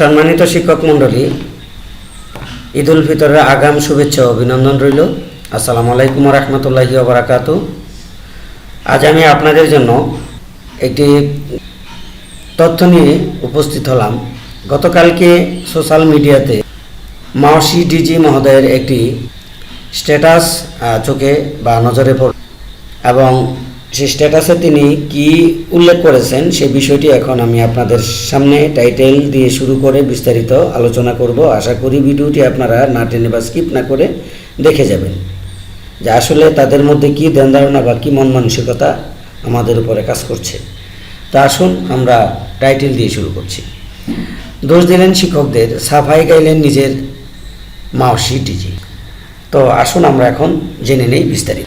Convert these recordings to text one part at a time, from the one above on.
সম্মানিত শিক্ষক মণ্ডলী ঈদ উল ফিতরের আগাম শুভেচ্ছা অভিনন্দন রইল। আসসালামু আলাইকুম রহমতুল্লাহি ওবরাকাত আজ আমি আপনাদের জন্য একটি তথ্য নিয়ে উপস্থিত হলাম। গতকালকে সোশ্যাল মিডিয়াতে মাওসি ডিজি মহোদয়ের একটি স্ট্যাটাস চোখে বা নজরে পড় এবং সেই স্ট্যাটাসে তিনি কি উল্লেখ করেছেন সে বিষয়টি এখন আমি আপনাদের সামনে টাইটেল দিয়ে শুরু করে বিস্তারিত আলোচনা করব। আশা করি ভিডিওটি আপনারা না টেনে বা স্কিপ না করে দেখে যাবেন। যে আসলে তাদের মধ্যে কি ধ্যান ধারণা বা কী মন মানসিকতা আমাদের উপরে কাজ করছে। তা আসুন আমরা টাইটেল দিয়ে শুরু করছি। দোষ দিলেন শিক্ষকদের, সাফাই গাইলেন নিজের মাওসি ডিজি। তো আসুন আমরা এখন জেনে নেই বিস্তারিত।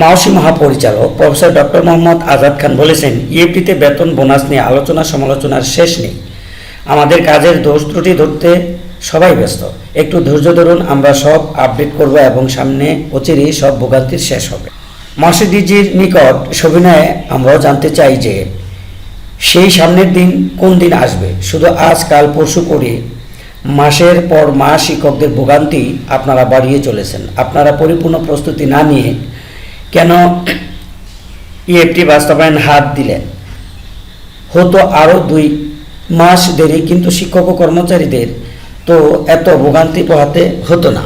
মাওসি মহাপরিচালক প্রফেসর ডক্টর মোহাম্মদ আজাদ খান বলেছেন ইএফটিতে বেতন, বোনাস নিয়ে আলোচনা সমালোচনার শেষ নেই। আমাদের কাজের দোষ ত্রুটি ধরতে সবাই ব্যস্ত। একটু ধৈর্য ধরুন, আমরা সব আপডেট করব এবং সামনে অচিরেই সব ভোগান্তির শেষ হবে। মাসিদিজির নিকট সবিনয়ে আমরাও জানতে চাই যে, সেই সামনের দিন কোন দিন আসবে? শুধু আজ, কাল, পরশু করে। মাসের পর মাস শিক্ষকদের ভোগান্তি আপনারা বাড়িয়ে চলেছেন। আপনারা পরিপূর্ণ প্রস্তুতি না নিয়ে কেন ইএফটি বাস্তবায়ন হাত দিলেন হতো আরও দুই মাস দেরি, কিন্তু শিক্ষক ও কর্মচারীদের তো এত ভোগান্তি পোহাতে হতো না।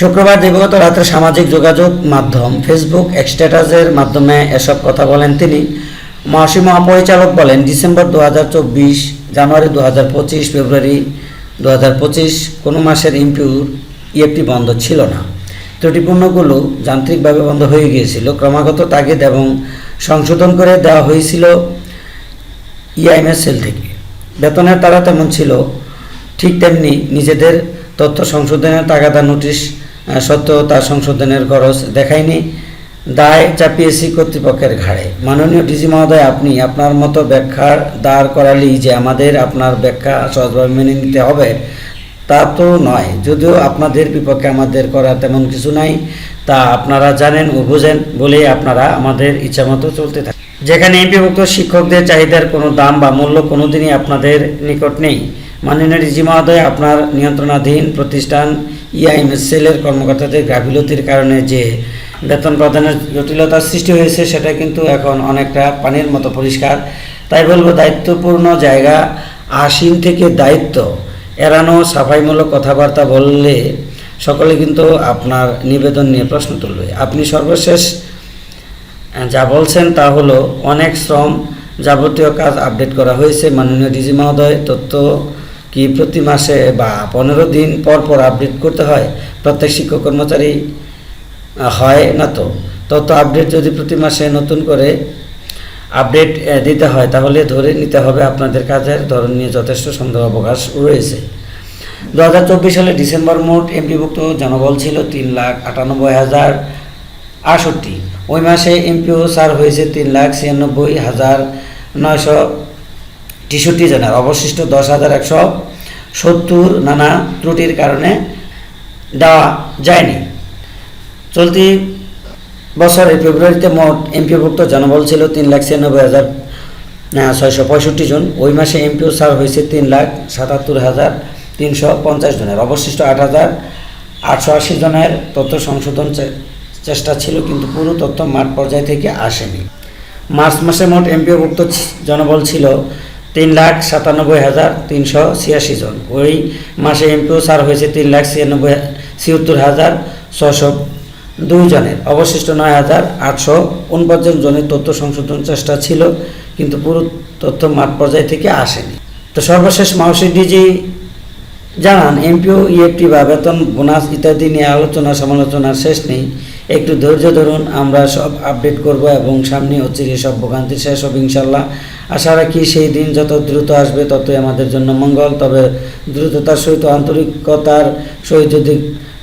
শুক্রবার দিবগত রাত্রে সামাজিক যোগাযোগ মাধ্যম ফেসবুক স্ট্যাটাসের মাধ্যমে এসব কথা বলেন তিনি। মহাসী মহাপরিচালক বলেন, ডিসেম্বর দু হাজার চব্বিশ, জানুয়ারি দু হাজার পঁচিশ, ফেব্রুয়ারি দু কোনো মাসের ইম্পিউর ইএফটি বন্ধ ছিল না। ত্রুটিপূর্ণগুলো যান্ত্রিকভাবে বন্ধ হয়ে গিয়েছিল। ক্রমাগত তাগিদ এবং সংশোধন করে দেওয়া হয়েছিল ইআইএমএস সেল থেকে। বেতনের তারা তেমন ছিল, ঠিক তেমনি নিজেদের তথ্য সংশোধনের তাগাদা, নোটিশ সত্ত্বেও তার সংশোধনের খরচ দেখায়নি। দায় চাপিয়েছি কর্তৃপক্ষের ঘাড়ে। মাননীয় ডিজি মহোদয়, আপনি আপনার মতো ব্যাখ্যার দাঁড় করালেই যে আমাদের আপনার ব্যাখ্যা সহজভাবে মেনে নিতে হবে তা তো নয়। যদিও আপনাদের বিপক্ষে আমাদের করা তেমন কিছু নাই, তা আপনারা জানেন ও বোঝেন বলেই আপনারা আমাদের ইচ্ছামতো চলতে থাকেন। যেখানে এমপিভুক্ত শিক্ষকদের চাহিদার কোনো দাম বা মূল্য কোনোদিনই আপনাদের নিকট নেই। মাননীয় ডিজি মহোদয়, আপনার নিয়ন্ত্রণাধীন প্রতিষ্ঠান ইআইএমএস সেলের কর্মকর্তাদের গাফিলতির কারণে যে বেতন প্রদানের জটিলতার সৃষ্টি হয়েছে, সেটা কিন্তু এখন অনেকটা পানির মতো পরিষ্কার। তাই বলব, দায়িত্বপূর্ণ জায়গা আসীন থেকে দায়িত্ব। এড়ানো, সাফাইমূলক কথাবার্তা বললে সকলে কিন্তু আপনার নিবেদন নিয়ে প্রশ্ন তুলবে। আপনি সর্বশেষ যা বলছেন তা হলো, অনেক শ্রম যাবতীয় কাজ আপডেট করা হয়েছে। মাননীয় ডিজি মহোদয়, তথ্য কি প্রতি মাসে বা পনেরো দিন পর পর আপডেট করতে হয়? প্রত্যেক শিক্ষক কর্মচারী হয় না তো? তথ্য আপডেট যদি প্রতি মাসে নতুন করে আপডেট দিতে হয়, তাহলে ধরে নিতে হবে আপনাদের কাজের ধরন নিয়ে যথেষ্ট সন্দেহ অবকাশ রয়েছে। দু হাজার চব্বিশ সালে ডিসেম্বর মোট এমপিভুক্ত জনবল ছিল তিন লাখ আটানব্বই হাজার আটষট্টি। ওই মাসে এমপিও সার হয়েছে তিন লাখ ছিয়ানব্বই হাজার নয়শো তেষট্টি জনের। অবশিষ্ট দশ হাজার একশো সত্তর নানা ত্রুটির কারণে দেওয়া যায়নি। চলতি বছরের ফেব্রুয়ারিতে মোট এমপিভুক্ত জনবল ছিল তিন লাখ ছিয়ানব্বই হাজার ছয়শো পঁয়ষট্টি জন। ওই মাসে এমপিও সার হয়েছে তিন লাখ সাতাত্তর হাজার তিনশো পঞ্চাশ জনের। অবশিষ্ট আট হাজার আটশো আশি জনের তথ্য সংশোধন চেষ্টা ছিল, কিন্তু পুরো তথ্য মাঠ পর্যায় থেকে আসেনি। মার্চ মাসে মোট এমপিওভুক্ত জনবল ছিল তিন লাখ সাতানব্বই হাজার তিনশো ছিয়াশি জন। ওই মাসে এমপিও সার হয়েছে তিন লাখ ছিয়ানব্বই, ছিয়াত্তর হাজার ছশো দুই জনের অবশিষ্ট নয় হাজার আটশো উনপঞ্চাশ জনের তথ্য সংশোধন চেষ্টা ছিল, কিন্তু পুরো তথ্য মাঠ পর্যায় থেকে আসেনি। তো সর্বশেষ মাউসি ডিজি জানান, এমপিও, ইএফটি বা বেতন, বোনাস ইত্যাদি নিয়ে আলোচনা সমালোচনার শেষ নেই। একটু ধৈর্য ধরুন, আমরা সব আপডেট করব এবং সামনে অচিরে সব ভোগান্তি শেষ হবে ইনশাল্লাহ আশা রাখি সেই দিন যত দ্রুত আসবে ততই আমাদের জন্য মঙ্গল, তবে দ্রুততার সহিত আন্তরিকতার সহিত যদি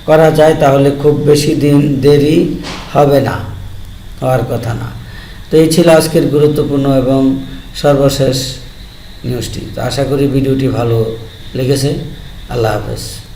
করা যায়, তাহলে খুব বেশি দিন দেরি হবে না। হওয়ার কথা না। তো এই ছিল আজকের গুরুত্বপূর্ণ এবং সর্বশেষ নিউজটি তো আশা করি ভিডিওটি ভালো লেগেছে। আল্লাহ হাফেজ।